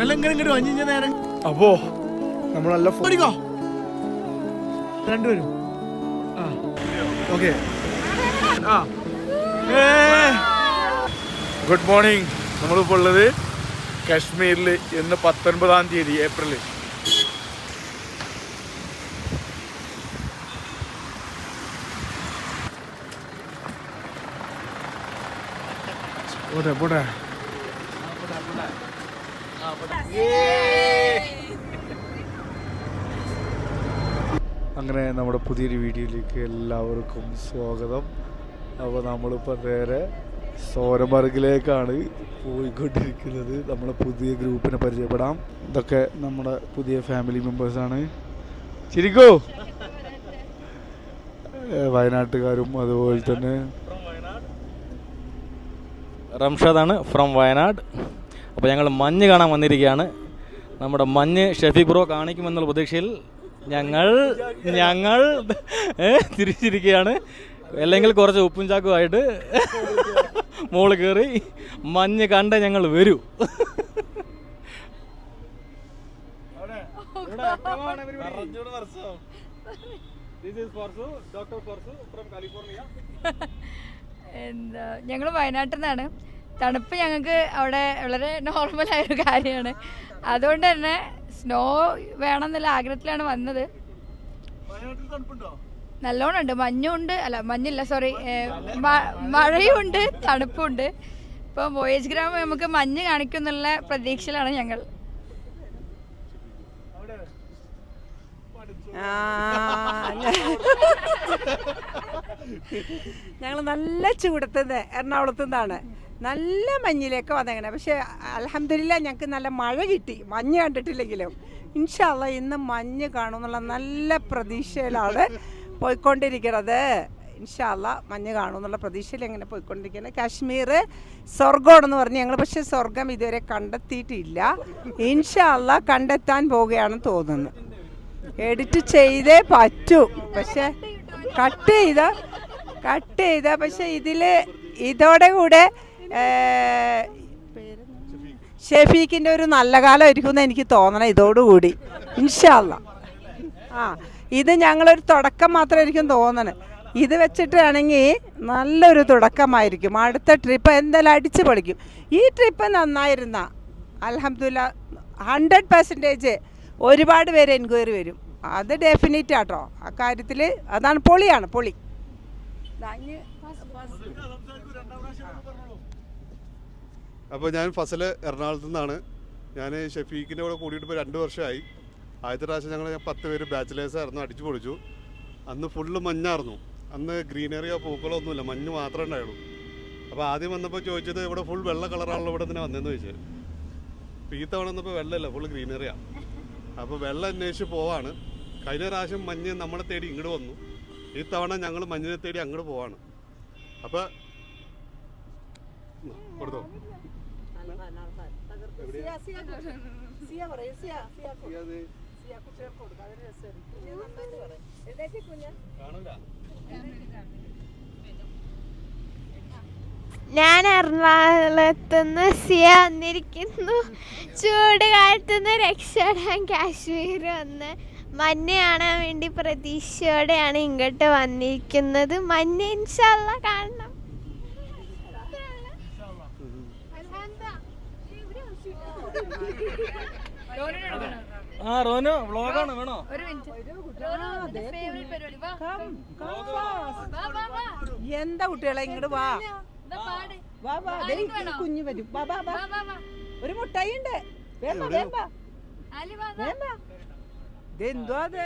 മെല്ലെ ഇങ്ങനെ ഇങ്ങോട്ട് അഞ്ഞിഞ്ഞ നേരം. അപ്പോ നമ്മൾ നല്ല ഫുഡ് ഓടിക്കോ. രണ്ടുപേരും. ആ. ഓക്കെ. ആ. Good morning. നമ്മളിപ്പോൾ ഉള്ളത് കാശ്മീരിൽ ഇന്ന് പത്തൊൻപതാം തീയതി ഏപ്രിൽ പോട്ടെ പോട്ടെ. അങ്ങനെ നമ്മുടെ പുതിയൊരു വീഡിയോയിലേക്ക് എല്ലാവർക്കും സ്വാഗതം. അപ്പോൾ നമ്മളിപ്പോൾ നേരെ സോരമർഗിലേക്കാണ് പോയിക്കൊണ്ടിരിക്കുന്നത്. നമ്മളെ പുതിയ ഗ്രൂപ്പിനെ പരിചയപ്പെടാം. ഇതൊക്കെ നമ്മുടെ പുതിയ ഫാമിലി മെമ്പേഴ്സാണ് ചിരിക്കോ! വയനാട്ടുകാരും അതുപോലെ തന്നെ. റംഷാദാണ് ഫ്രം വയനാട്. അപ്പോൾ ഞങ്ങൾ മഞ്ഞ് കാണാൻ വന്നിരിക്കുകയാണ്. നമ്മുടെ മഞ്ഞ് ഷെഫി ബ്രോ കാണിക്കുമെന്നുള്ള പ്രതീക്ഷയിൽ ഞങ്ങൾ ഞങ്ങൾ തിരിച്ചിരിക്കുകയാണ്. അല്ലെങ്കിൽ കുറച്ച് ഉപ്പും ചാക്കുമായിട്ട് മോൾ കയറി മഞ്ഞ് കണ്ട ഞങ്ങൾ വരൂ. എന്താ ഞങ്ങൾ വയനാട്ടിൽ നിന്നാണ്. തണുപ്പ് ഞങ്ങൾക്ക് അവിടെ വളരെ നോർമൽ ഒരു കാര്യമാണ്. അതുകൊണ്ട് തന്നെ സ്നോ വേണമെന്നുള്ള ആഗ്രഹത്തിലാണ് വന്നത്. നല്ലോണം ഉണ്ട് മഞ്ഞുണ്ട്. അല്ല മഞ്ഞില്ല സോറി മഴയുണ്ട് തണുപ്പുണ്ട്. ഇപ്പൊ വോയേജ് ഗ്രാമം നമുക്ക് മഞ്ഞ് കാണിക്കും എന്നുള്ള പ്രതീക്ഷയിലാണ് ഞങ്ങൾ. ഞങ്ങൾ നല്ല ചൂടത്തുനിന്ന് എറണാകുളത്തു നിന്നാണ് നല്ല മഞ്ഞിലേക്ക് വന്നേക്കണേ. പക്ഷേ അലഹമില്ല ഞങ്ങൾക്ക് നല്ല മഴ കിട്ടി. മഞ്ഞ് കണ്ടിട്ടില്ലെങ്കിലും. ഇൻഷാല്ല ഇന്ന് മഞ്ഞ് കാണുമെന്നുള്ള നല്ല പ്രതീക്ഷയിലാണ് പോയിക്കൊണ്ടിരിക്കുന്നത് ഇൻഷാല്ല മഞ്ഞ് കാണുമെന്നുള്ള പ്രതീക്ഷയിൽ എങ്ങനെ പോയിക്കൊണ്ടിരിക്കുന്നത് കാശ്മീർ സ്വർഗമാണെന്ന് പറഞ്ഞ് ഞങ്ങൾ പക്ഷേ സ്വർഗം ഇതുവരെ കണ്ടെത്തിയിട്ടില്ല. ഇൻഷാല്ല കണ്ടെത്താൻ പോവുകയാണെന്ന് തോന്നുന്നു. എഡിറ്റ് ചെയ്തേ പറ്റൂ. പക്ഷേ കട്ട് ചെയ്ത കട്ട് ചെയ്ത. പക്ഷേ ഇതിൽ ഇതോടെ കൂടെ ഷെഫീഖിന്റെ ഒരു നല്ല കാലമായിരിക്കും എന്ന് എനിക്ക് തോന്നണം ഇതോടുകൂടി. ഇൻഷാല്ല ആ ഇത് ഞങ്ങളൊരു തുടക്കം മാത്രമായിരിക്കും തോന്നണേ. ഇത് വെച്ചിട്ടാണെങ്കിൽ നല്ലൊരു തുടക്കമായിരിക്കും. അടുത്ത ട്രിപ്പ് എന്തായാലും അടിച്ച് പൊളിക്കും. ഈ ട്രിപ്പ് നന്നായിരുന്ന അലഹമില്ല ഹൺഡ്രഡ് പെർസെന്റേജ് ഒരുപാട് പേര് എൻക്വയറി വരും. അത് ഡെഫിനറ്റ് ആട്ടോ. ആ കാര്യത്തിൽ അതാണ് പൊളിയാണ് പൊളി. അപ്പോൾ ഞാൻ ഫസൽ എറണാകുളത്തു നിന്നാണ്. ഞാൻ ഷെഫീഖിന്റെ കൂടെ കൂടിയിട്ട് ഇപ്പോൾ രണ്ട് വർഷമായി ആദ്യത്തെ പ്രാവശ്യം ഞങ്ങൾ പത്ത് പേര് ബാച്ചിലേഴ്സ് ആയിരുന്നു അടിച്ചു പൊളിച്ചു. അന്ന് ഫുള്ള് മഞ്ഞായിരുന്നു. അന്ന് ഗ്രീനറിയോ പൂക്കളോ ഒന്നുമില്ല മഞ്ഞ് മാത്രമേ ഉണ്ടായുള്ളൂ. അപ്പോൾ ആദ്യം വന്നപ്പോൾ ചോദിച്ചത് ഇവിടെ ഫുൾ വെള്ള കളറാണല്ലോ ഇവിടെ തന്നെ വന്നതെന്ന് ചോദിച്ചത്. അപ്പോൾ വന്നപ്പോൾ വെള്ളമില്ല ഫുൾ ഗ്രീനറിയാണ് അപ്പോൾ വെള്ളം അന്വേഷിച്ച് പോവാണ്. കഴിഞ്ഞ പ്രാവശ്യം മഞ്ഞ് നമ്മളെ തേടി ഇങ്ങോട്ട് വന്നു. ഈ തവണ ഞങ്ങൾ മഞ്ഞിനെ തേടി അങ്ങോട്ട് പോവാണ്. അപ്പോൾ കൊടുത്തോ. ഞാൻ എറണാകുളത്തുനിന്ന് സിയ വന്നിരിക്കുന്നു. ചൂട് കാലത്തുനിന്ന് രക്ഷപ്പെടാൻ കാശ്മീർ വന്ന് മഞ്ഞ് കാണാൻ വേണ്ടി പ്രതീക്ഷയോടെയാണ് ഇങ്ങോട്ട് വന്നിരിക്കുന്നത്. മഞ്ഞ ഇൻഷല്ല കാണണം. ആ റോനു വ്ളോഗാണ് വേണോ? ഒരു മിനിറ്റ്. ഫേവറേറ്റ് പരിപാടി വാ വാ വാ വാ എന്താ കുട്ടികളെ ഇങ്ങോട്ട് വാ. വാ വാ കുഞ്ഞു വരും. വാ വാ വാ. ഒരു മുട്ടായി ഉണ്ട്. വേണ്ട വേണ്ട. ആലി വാ ദാ.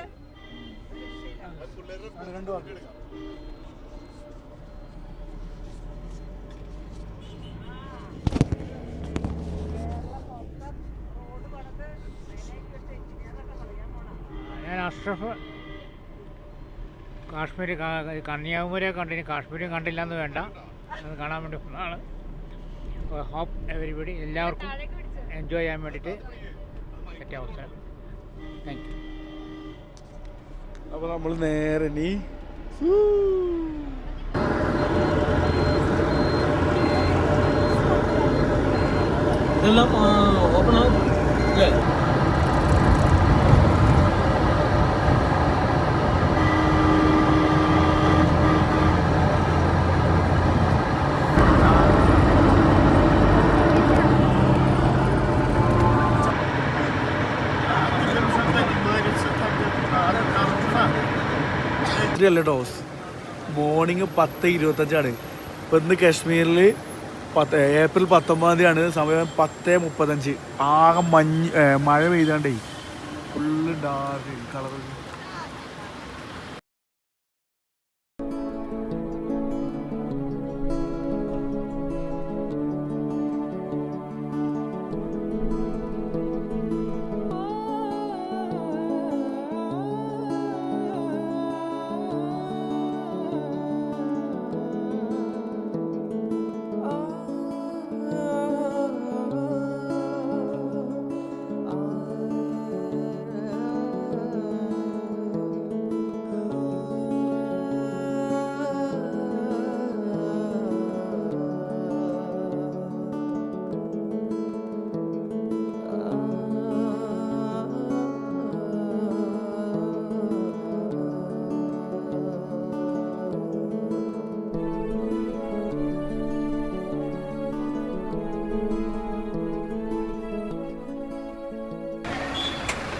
വേമ്പ ഇത് എന്തോ അത്? ഞാൻ അഷ്റഫ് കാശ്മീർ കന്യാകുമാരിയെ കണ്ടിന്. കാശ്മീരും കണ്ടില്ല എന്ന് വേണ്ട. അത് കാണാൻ വേണ്ടി ഒന്നാണ് ഹോപ്പ് എവരിബഡി എല്ലാവർക്കും എൻജോയ് ചെയ്യാൻ വേണ്ടിയിട്ട് പറ്റിയ അവസരം താങ്ക് യു അപ്പോൾ നമ്മൾ നേരെ നീ ഇതെല്ലാം ഓപ്പൺ ആവും. അല്ല ഡോസ് മോർണിംഗ് പത്ത് ഇരുപത്തഞ്ചാണ്. ഇപ്പം ഇന്ന് കാശ്മീരിൽ പത്ത് ഏപ്രിൽ പത്തൊമ്പതാം തീയതിയാണ്. സമയം പത്ത് മുപ്പത്തഞ്ച്. ആകെ മഞ്ഞ് മഴ പെയ്താണ്ടേ. ഫുള്ള് ഡാർക്ക് കളർ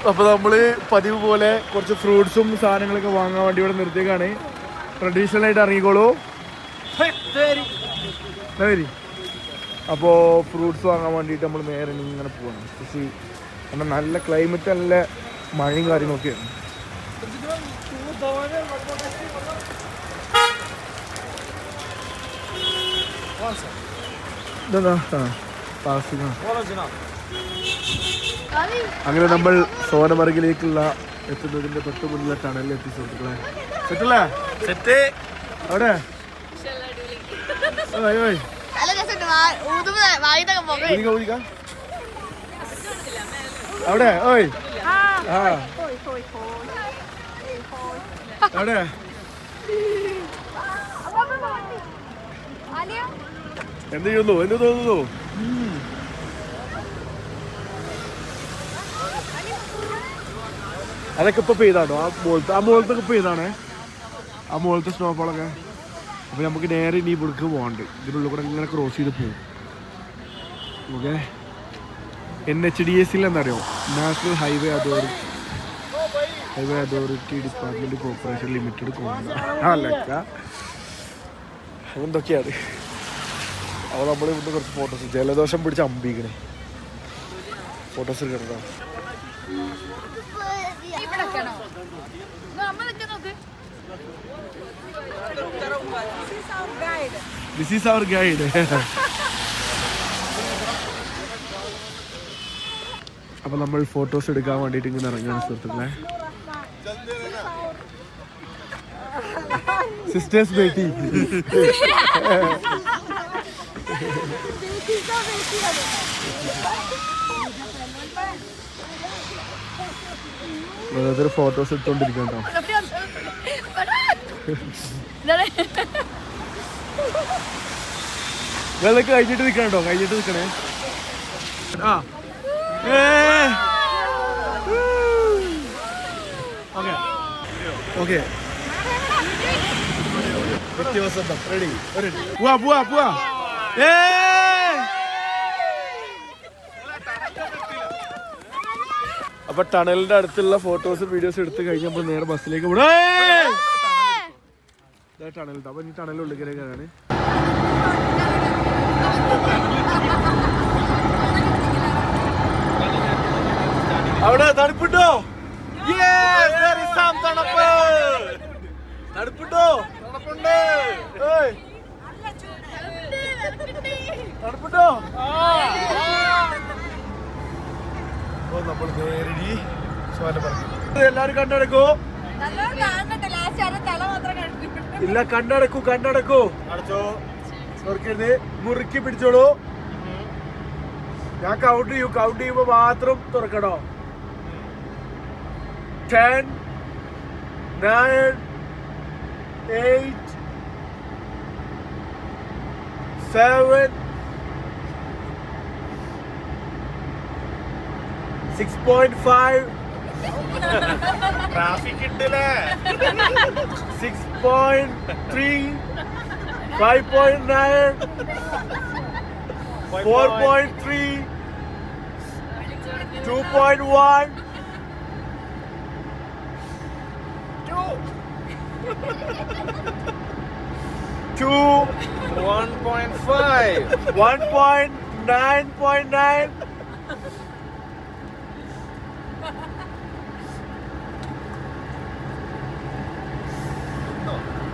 അപ്പോൾ നമ്മൾ പതിവ് പോലെ കുറച്ച് ഫ്രൂട്ട്സും സാധനങ്ങളൊക്കെ വാങ്ങാൻ വേണ്ടി ഇവിടെ നിർത്തിയേക്കാണ്. ട്രഡീഷണൽ ആയിട്ട് ഇറങ്ങിക്കോളൂ. അപ്പോ വരി. അപ്പോൾ ഫ്രൂട്ട്സ് വാങ്ങാൻ വേണ്ടിയിട്ട് നമ്മൾ നേരെ ഇങ്ങനെ പോവാണ്. കൃഷി കാരണം നല്ല ക്ലൈമറ്റ് നല്ല മഴയും കാര്യങ്ങളൊക്കെയാണ് ഇതെന്താ? ആ പ്ലാസ്റ്റിക്കാണ്. അങ്ങനെ നമ്മൾ സോനമർഗിലേക്കുള്ള എത്തുന്നതിന്റെ തൊട്ട് മുന്നിലെ ടണലിൽ എത്തി സുഹൃത്തുക്കളെ. സെറ്റല്ലേ? സെറ്റ്. അവിടെ. അവിടെ ഓയ്. ആ. അവിടെ. എന്ത് ചെയ്യുന്നു? എന്ത് തോന്നുന്നു? അതൊക്കെ ഇപ്പൊ പെയ്താണോ ആ മുകളത്തെ ആ മുകളത്തൊക്കെ പെയ്താണേ. ആ മുകളത്തെ സ്നോഫോളൊക്കെ അപ്പൊ നമുക്ക് നേരെ ഇനി ഇവിടേക്ക് പോകണ്ട് ഇതിനുള്ളിൽ കൂടെ ഇങ്ങനെ ക്രോസ് ചെയ്ത് പോകും okay N H D S അറിയോ national highway authority highway authority department corporation limited അല്ലക്ക എന്തൊക്കെയാണ് അപ്പോൾ നമ്മൾ ഇവിടുന്ന് കുറച്ച് ഫോട്ടോസ് ജലദോഷം പിടിച്ച് അമ്പിക്കണേ. ഫോട്ടോസ് എടുക്കണോ ദിസ് ഈസ് അവർ ഗൈഡ് അപ്പൊ നമ്മൾ ഫോട്ടോസ് എടുക്കാൻ വേണ്ടിയിട്ട് ഇങ്ങനെ ഇറങ്ങാണ് സുഹൃത്തുക്കളെ. സിസ്റ്റേഴ്സ് ബേട്ടി ഓരോരുത്തർ ഫോട്ടോസ് എടുത്തോണ്ടിരിക്കാം കേട്ടോ ഇതൊക്കെ കഴിഞ്ഞിട്ട് നിൽക്കണം കേട്ടോ കഴിഞ്ഞിട്ട് നിൽക്കണേ ആ. ഓക്കെ. ഓക്കെ. വ്യത്യവസന്തം റെഡി പോവാ പോവാ പോവാ. ഏ. അപ്പൊ ടണലിന്റെ അടുത്തുള്ള ഫോട്ടോസ് വീഡിയോസ് എടുത്ത് കഴിഞ്ഞപ്പോൾ നേരെ ബസ്സിലേക്ക് വിടേ ടണൽ അപ്പൊ ഇനി ടണലിന്റെ ഉള്ളിലേക്കാണ് അവിടെ തണുപ്പിട്ടോ തണുപ്പ്. തണുപ്പിട്ടോ തണുപ്പുണ്ട്. ഏയ്. തണുപ്പുണ്ടോ അപ്പൊ നമ്മൾ നേരിടി എല്ലാരും കണ്ടടക്കോ ഇല്ല കണ്ടടക്കൂ കണ്ടടക്കൂ അടച്ചോ. നോക്കരുത് മുറുക്കി പിടിച്ചോളൂ. ഞാൻ കൗണ്ട് ചെയ്യൂ. കൗണ്ട് ചെയ്യുമ്പോ മാത്രം തുറക്കണോ? Ten nine eight seven six point five traffic ഉണ്ടല്ലേ six point three five point nine four point three two point one two one point five one point nine point nine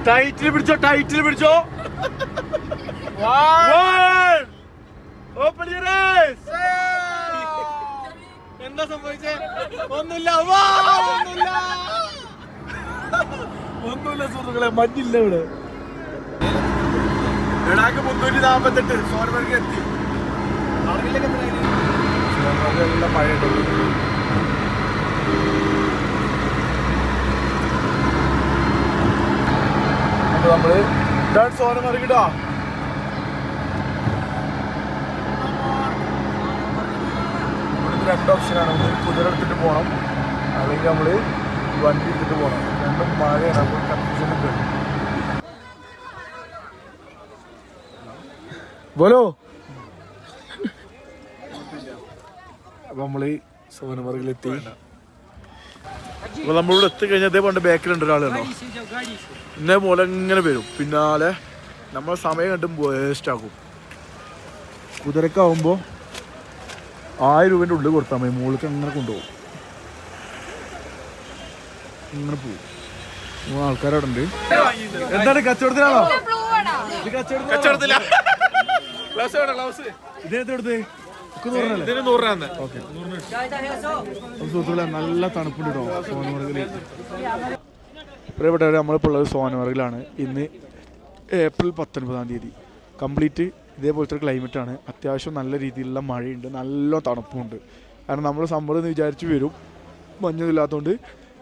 title പിടിച്ചോ title പിടിച്ചോ. Eyes. എന്താ സംഭവിച്ചേ? ഒന്നുമില്ല. ഒന്നുമില്ല. ഒന്നുമില്ല സുഹൃത്തുക്കളെ മഞ്ഞില്ല ഇവിടെ. ലഡാക്ക് മുന്നൂറ്റി നാൽപ്പത്തെട്ട് സോൻബർഗ് എത്തി. സോനമർഗ് നമ്മൾ ഇതാണ് സോനമർഗ് ഇടാ ഇവിടുത്തെ രണ്ട് ഓപ്ഷനാണ് ഒന്ന് കുതിര എടുത്തിട്ട് പോകണം അല്ലെങ്കിൽ നമ്മൾ വണ്ടി എടുത്തിട്ട് പോകണം രണ്ടും മഴയാണ്. അപ്പോൾ കൺഫ്യൂഷൻ ഉണ്ട്. ബോലോ? അപ്പൊ നമ്മൾ സോനമർഗിലെത്തി അപ്പൊ നമ്മളിവിടെ എത്തി കഴിഞ്ഞാൽ അതേ പണ്ട് ബാക്കിലുണ്ട് ഒരാളുണ്ടോ ഇന്നേ പോലെ ഇങ്ങനെ വരും. പിന്നാലെ നമ്മൾ സമയം കണ്ടും വേസ്റ്റ് ആക്കും. കുതിരക്കാവുമ്പോ ആയിരം രൂപേന്റെ ഉള്ളിൽ കൊടുത്താൽ മതി. മുകളിലേക്ക് അങ്ങനെ കൊണ്ടുപോകും. ഇങ്ങനെ പോകും മൂന്ന് ആൾക്കാരവിടെ ഉണ്ട് എന്താണ് കച്ചവടത്തിലാണോ? ഇത് കച്ചവടത്തിലാ ഇതിന് നൂറ് രൂപ ഓക്കെ. സുഹൃത്തുക്കളെ നല്ല തണുപ്പുണ്ട് കേട്ടോ സോനമർഗിൽ പ്രിയപ്പെട്ടവരെ നമ്മളിപ്പോൾ ഉള്ളത് സോനമർഗിലാണ് ഇന്ന് ഏപ്രിൽ പത്തൊൻപതാം തീയതി. കംപ്ലീറ്റ് ഇതേപോലത്തെ ഒരു ആണ്. അത്യാവശ്യം നല്ല രീതിയിലുള്ള മഴയുണ്ട് നല്ല തണുപ്പുണ്ട് കാരണം നമ്മൾ സമ്മർ എന്ന് വിചാരിച്ച് വരും. മഞ്ഞൊന്നുമില്ലാത്തതുകൊണ്ട്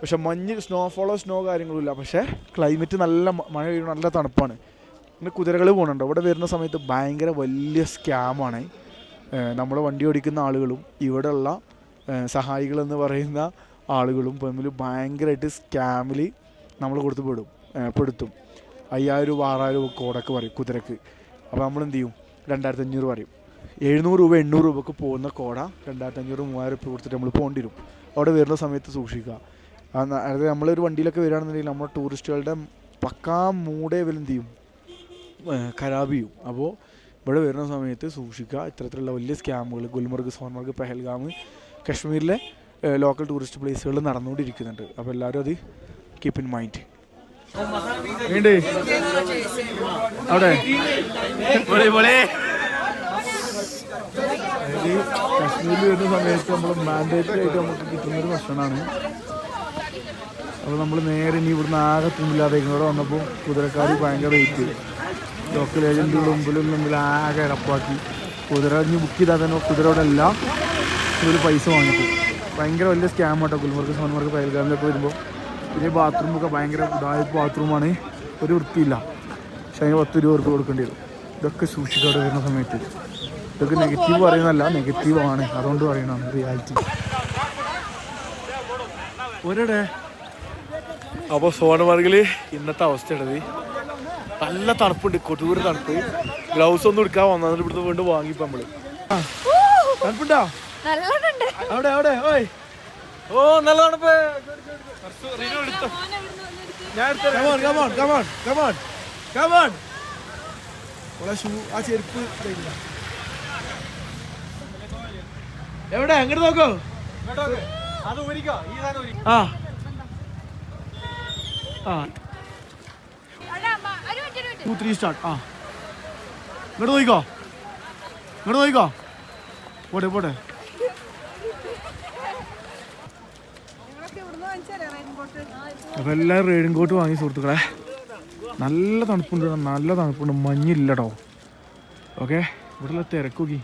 പക്ഷെ മഞ്ഞ് സ്നോഫോളോ സ്നോ കാര്യങ്ങളുമില്ല പക്ഷേ ക്ലൈമറ്റ് നല്ല മഴ പെയ്യുന്ന നല്ല തണുപ്പാണ്. പിന്നെ കുതിരകൾ പോകുന്നുണ്ട് ഇവിടെ വരുന്ന സമയത്ത് ഭയങ്കര വലിയ സ്കാമാണ് നമ്മൾ വണ്ടി ഓടിക്കുന്ന ആളുകളും ഇവിടെയുള്ള സഹായികളെന്ന് പറയുന്ന ആളുകളും തമ്മിൽ ഭയങ്കരമായിട്ട് സ്കാമിൽ നമ്മൾ കൊടുത്ത് പെടും പെടുത്തും. അയ്യായിരം രൂപ ആറായിരം രൂപ കോടൊക്കെ പറയും കുതിരക്ക്. അപ്പോൾ നമ്മൾ എന്ത് ചെയ്യും? രണ്ടായിരത്തി അഞ്ഞൂറ് പറയും. എഴുന്നൂറ് രൂപ എണ്ണൂറ് രൂപക്ക് പോകുന്ന കോട രണ്ടായിരത്തി അഞ്ഞൂറ് മൂവായിരം രൂപ കൊടുത്തിട്ട് നമ്മൾ പോകേണ്ടി വരും അവിടെ വരുന്ന സമയത്ത് സൂക്ഷിക്കുക. അതായത് നമ്മളൊരു വണ്ടിയിലൊക്കെ വരികയാണെന്നുണ്ടെങ്കിൽ നമ്മുടെ ടൂറിസ്റ്റുകളുടെ പക്കാ മൂടേ ഇവർ എന്ത് ചെയ്യും? ഖരാബ് ചെയ്യും. അപ്പോൾ ഇവിടെ വരുന്ന സമയത്ത് സൂക്ഷിക്കുക. ഇത്തരത്തിലുള്ള വലിയ സ്കാമുകൾ ഗുൽമർഗ് സോൻമർഗ് പെഹൽഗാം കശ്മീരിലെ ലോക്കൽ ടൂറിസ്റ്റ് പ്ലേസുകളിൽ നടന്നുകൊണ്ടിരിക്കുന്നുണ്ട്. അപ്പോൾ എല്ലാവരും അത് കീപ്പ് ഇൻ മൈൻഡ് അവിടെ? കശ്മീരിൽ വരുന്ന സമയത്ത് നമ്മൾ മാൻഡേറ്ററി ആയിട്ട് നമുക്ക് കിട്ടുന്നൊരു ഭക്ഷണമാണ് അപ്പോൾ നമ്മൾ നേരെ ഇനി ഇവിടുന്ന് ആകെ തുമ്പില്ലാതെ ഇങ്ങോട്ട് വന്നപ്പോൾ കുതിരക്കാർ ഭയങ്കര വെയിറ്റ് ലോക്കൽ ഏജന്റുകളും മുമ്പിലും മുമ്പിൽ ആകെ ഇടപ്പാക്കി കുതിര ബുക്ക് ചെയ്താൽ തന്നെ കുതിരയുടെ എല്ലാം ഇവർ പൈസ വാങ്ങിക്കും. ഭയങ്കര വലിയ സ്കാം ആട്ടോ ഗുൽമർഗ് സോൺമർഗ് പയൽഗാമിലൊക്കെ വരുമ്പോൾ പിന്നെ ബാത്റൂമൊക്കെ ഭയങ്കര ഇതായ ബാത്റൂമാണ് ഒരു വൃത്തിയില്ല. പക്ഷെ അതിന് പത്ത് രൂപ ഉറപ്പ് കൊടുക്കേണ്ടി വരും. ഇതൊക്കെ സൂക്ഷിക്കാതെ വരുന്ന സമയത്ത്. ഇതൊക്കെ നെഗറ്റീവ് പറയുന്നതല്ല നെഗറ്റീവ് ആണ്. അതുകൊണ്ട് പറയണം റിയാലിറ്റി ഒരിടെ. അപ്പോൾ സോനമാർഗിൽ ഇന്നത്തെ അവസ്ഥ അവസ്ഥയുള്ളത് നല്ല തണുപ്പുണ്ട് കൊട്ടൂര് തണുപ്പ്. ഗ്ലൗസ് ഒന്നും എടുക്കാൻ വന്നത് ഇവിടുന്ന് വീണ്ടും വാങ്ങിപ്പോ നമ്മൾ. തണുപ്പുണ്ടോ? അവിടെ അവിടെ ഓയ്. ഓ നല്ല തണുപ്പ്. ഞാൻ ഷൂ ആ ചെരുപ്പ്. എവിടെ? അങ്ങോട്ട് നോക്കോ. ആ. ആ. ടു ത്രീ സ്റ്റാർട്ട് ആ. ഇങ്ങോട്ട് നോക്കിക്കോ. ഇങ്ങോട്ട് നോക്കിക്കോ. പോട്ടെ പോട്ടെ. അപ്പോൾ എല്ലാവരും റെയിൻ കോട്ട് വാങ്ങി സുഹൃത്തുക്കളെ. നല്ല തണുപ്പുണ്ട് നല്ല തണുപ്പുണ്ട്. മഞ്ഞില്ലടോ ഓക്കെ? ഇവിടെയുള്ള തിരക്കൊക്കെ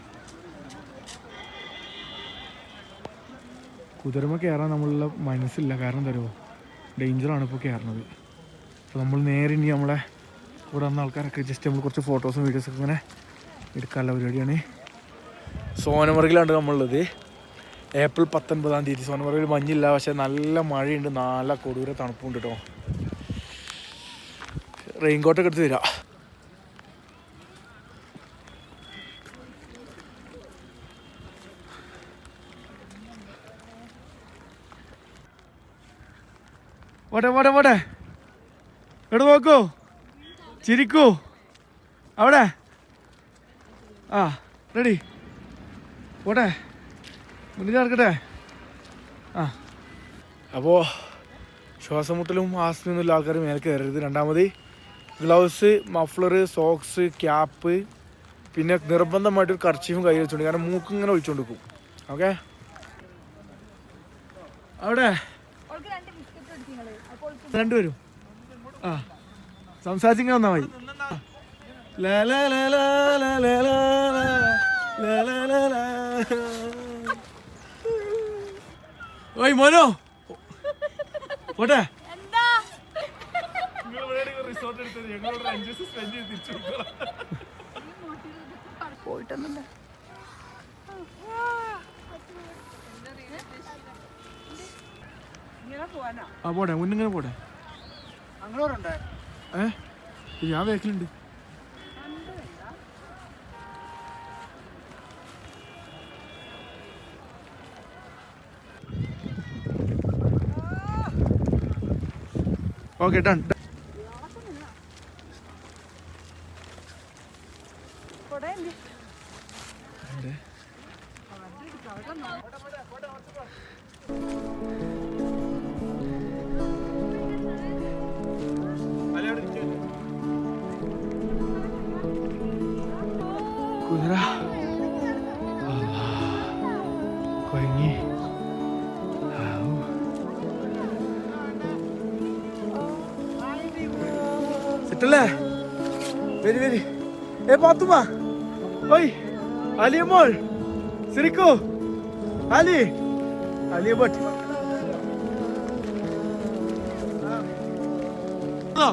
കുതിരമ കയറാൻ നമ്മളുടെ മനസ്സില്ല. കാരണം തരുമോ ഡേഞ്ചറാണ് ഇപ്പോൾ കയറുന്നത് അപ്പോൾ നമ്മൾ നേരെ ഇനി നമ്മളെ ഇവിടെ വന്ന ആൾക്കാരൊക്കെ ജസ്റ്റ് നമ്മൾ കുറച്ച് ഫോട്ടോസും വീഡിയോസൊക്കെ ഇങ്ങനെ എടുക്കാനുള്ള പരിപാടിയാണ്. സോനമർഗിലാണ് നമ്മളുള്ളത്. ഏപ്രിൽ പത്തൊൻപതാം തീയതി. സോനമുറകിൽ മഞ്ഞില്ല പക്ഷേ നല്ല മഴയുണ്ട്. നല്ല കൊടൂര തണുപ്പുണ്ട് കേട്ടോ റെയിൻകോട്ടൊക്കെ എടുത്ത് തരാം. വടെ വടെ വടെ. എടുവാക്കോ ചിരിക്കൂ. അവിടെ. ആ റെഡി പോട്ടെ. മുന്നിൽ നടക്കട്ടെ. ആ. അപ്പോൾ ശ്വാസമുട്ടലും ആസ്മിയൊന്നുമില്ല ആൾക്കാർ മേലെ കയറരുത്. രണ്ടാമത് ഗ്ലൗസ് മഫ്ലർ സോക്സ് ക്യാപ്പ് പിന്നെ നിർബന്ധമായിട്ട് കർച്ചീഫും കയ്യിൽ വെച്ചോണ്ട് കാരണം മൂക്ക് ഇങ്ങനെ ഒഴിച്ചുകൊണ്ട് വെക്കും ഓക്കെ അവിടെ രണ്ടുപേരും. ആ. സംസാരിച്ചിങ്ങനെ വന്നാ മതി ഓയ് മോനോ പോട്ടെ ആ പോട്ടെ മുന്നിങ്ങനെ പോട്ടെ അങ്ങനെ ഏ? ഞാൻ വേക്കലുണ്ട്. Okay done. പാത്തുമ്മ. ഓയ് അലിയമ്മോൾ സിരിക്കോ അലി. അലിയ ബട്ട്. ആ.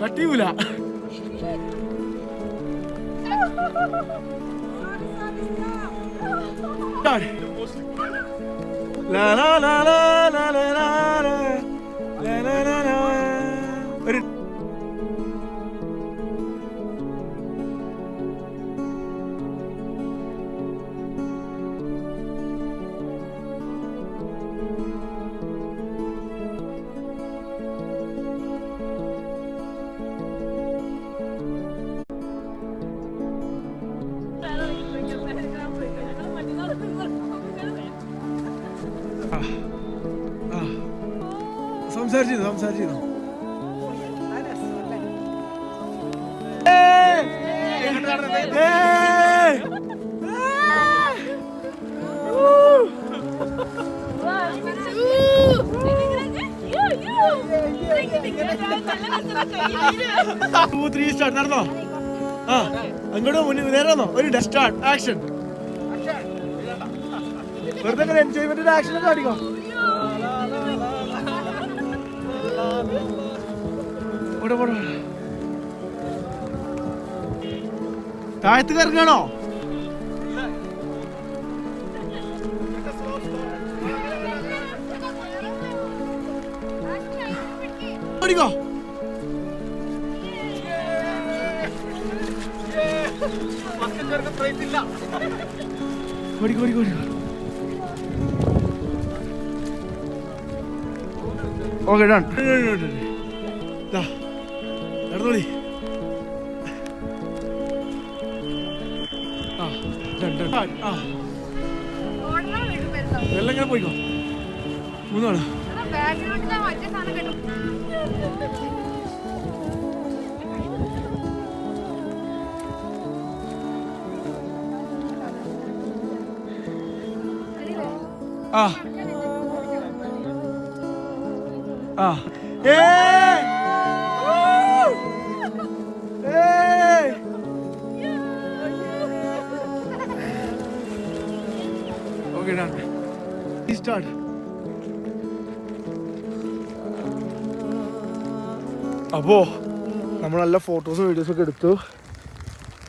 കട്ടിയൂല. ലാ la la la la la la. സംസാരിച്ചിരുന്നു സംസാരിച്ചിരുന്നു? നടന്നോ? ആ അങ്ങോട്ട് മുന്നിൽ നേരെ ഒരു സ്റ്റാർട്ട് ആക്ഷൻ വെറുതെ എൻജോയ്മെന്റിന്റെ ആക്ഷൻ ഒക്കെ കാണിക്കോ? താഴത്ത് കറങ്ങാണോ? ഓടിക്കോ ഓടിക്കോ ഓടിക്കോ ഓടിക്കോ. ഓക്കെ ഡൺ നടന്നോളി. വെള്ളം പോയിക്കോ. മൂന്നാണ് ആ. ഓക്കെ ഡൺ സ്റ്റാർട്ട് അപ്പോൾ നമ്മൾ നല്ല ഫോട്ടോസും വീഡിയോസൊക്കെ എടുത്തു.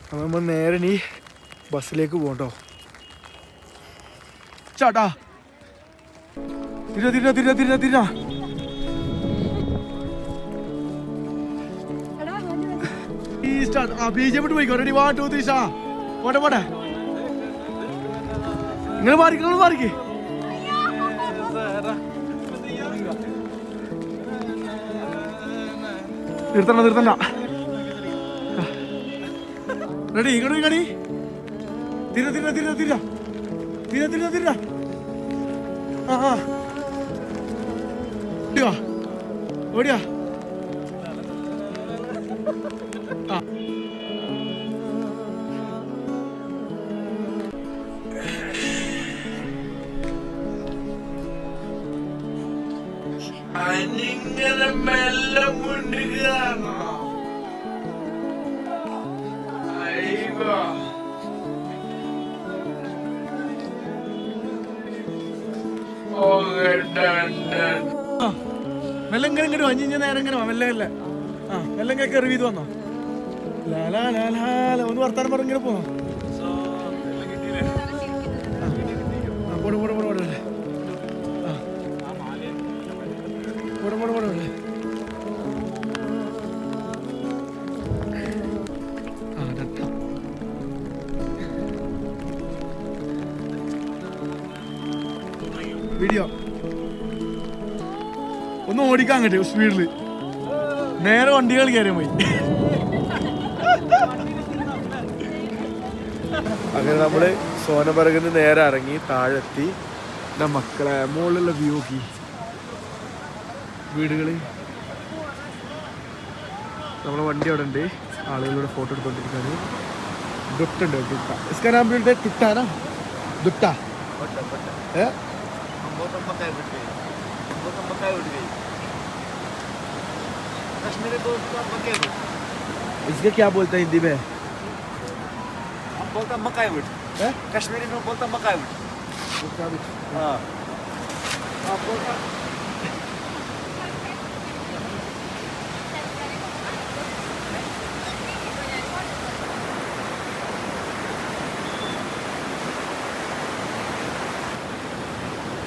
അപ്പോൾ നമ്മൾ നേരെ ഇനി ബസ്സിലേക്ക് പോകട്ടോ ചാട്ടാ തിര തിര തിര തിര തിര ആ ബി ജെ പോയിക്കോ. റെഡി വാ ടു ത്രീ ഷാ പോട്ടെ പോട്ടെ. നിങ്ങൾ മാറിക്ക് നിങ്ങൾ മാറിക്ക് നിർത്തണ്ട നിർത്തണ്ട. റെഡി ഇങ്ങോട്ട് കണി തിര തിര തിര തിര തിര തിര തിര ആ ആ. ഓടിയാ? ഓടിയാ? മെല്ലെ ഇങ്ങനെ ഇങ്ങോട്ട് അഞ്ഞിഞ്ഞ നേരം ഇങ്ങനെ മെല്ലെ മെല്ലെ. ആ മെല്ലെ ഇങ്ങനെ കയറി വന്നോ. ലാലാ ലാലാല. ഒന്ന് വർത്താനം പറഞ്ഞിങ്ങനെ പോന്നോ. ആ, പോടും പോട്. അങ്ങോട്ട് സ്പീഡിൽ നേരെ വണ്ടികൾ കയറിയാൽ പോയി. അങ്ങനെ നമ്മൾ സോനബർഗിൽ നേരെ ഇറങ്ങി താഴെത്തി. നമ്മക്കളെ മക്കളെ മുകളിലുള്ള വ്യൂ നോക്കി. വീടുകൾ നമ്മളെ വണ്ടി അവിടെ ഉണ്ട്. ആളുകളോട് ഫോട്ടോ എടുത്തുകൊണ്ടിരിക്കുകയാണ് ദുട്ടുണ്ട് ദുട്ട ഇസ്കാ നാം ഏ? ना दुट्टा है इसका क्या बोलते हैं हिंदी में बोलता मकाई वुड हैं? कश्मीरी में बोलता मकाई वुड हाँ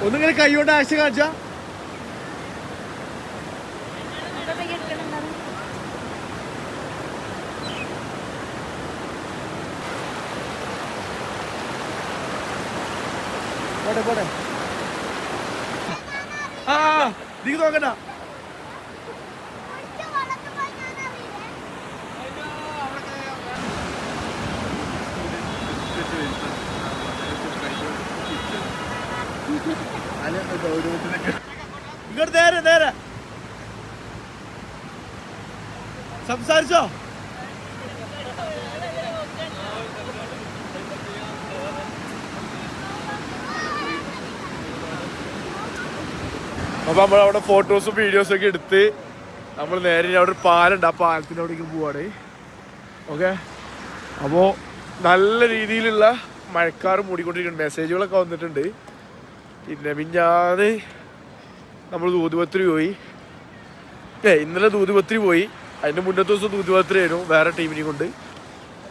ഒന്നിങ്ങനെ കൈകൊണ്ട് ആശ കാണിച്ച പോട്ടെ ആ നീ നോക്കണ്ട ഇങ്ങോട്ട് നേരെ നേരെ സംസാരിച്ചോ അപ്പൊ നമ്മൾ അവിടെ ഫോട്ടോസും വീഡിയോസും ഒക്കെ എടുത്ത് നമ്മൾ നേരെ അവിടെ ഒരു പാലുണ്ട് ആ പാലത്തിന്റെ അവിടേക്ക് പോവാണ്. ഓക്കെ അപ്പോൾ നല്ല രീതിയിലുള്ള മഴക്കാർ മൂടിക്കൊണ്ടിരിക്കുന്നുണ്ട്. മെസ്സേജുകളൊക്കെ വന്നിട്ടുണ്ട്. പിന്നെ മിഞ്ഞാന്ന് നമ്മൾ ദൂതുപത്രി പോയി. ഏ ഇന്നലെ ദൂതുപത്രി പോയി. അതിന്റെ മുന്നത്തെ ദിവസം ദൂതുപത്രി ആയിരുന്നു. വേറെ ടീമിനെ കൊണ്ട്.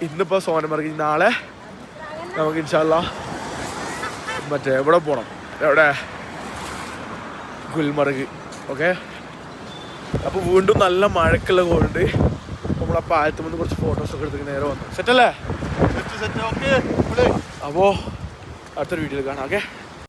ഇന്നിപ്പോൾ സോനമർഗി നാളെ നമുക്ക് ഇൻഷാല്ല മറ്റേ എവിടെ പോകണം എവിടെ? ഗുൽമർഗ് ഓക്കെ അപ്പോൾ വീണ്ടും നല്ല മഴക്കുള്ള കൊണ്ട് നമ്മൾ ആ പാലത്ത് നിന്ന് കുറച്ച് ഫോട്ടോസൊക്കെ എടുത്ത് നേരെ വന്നു. സെറ്റല്ലേ സെറ്റ് സെറ്റ് ഓക്കെ അപ്പോൾ അടുത്തൊരു വീഡിയോയിൽ കാണാം ഓക്കെ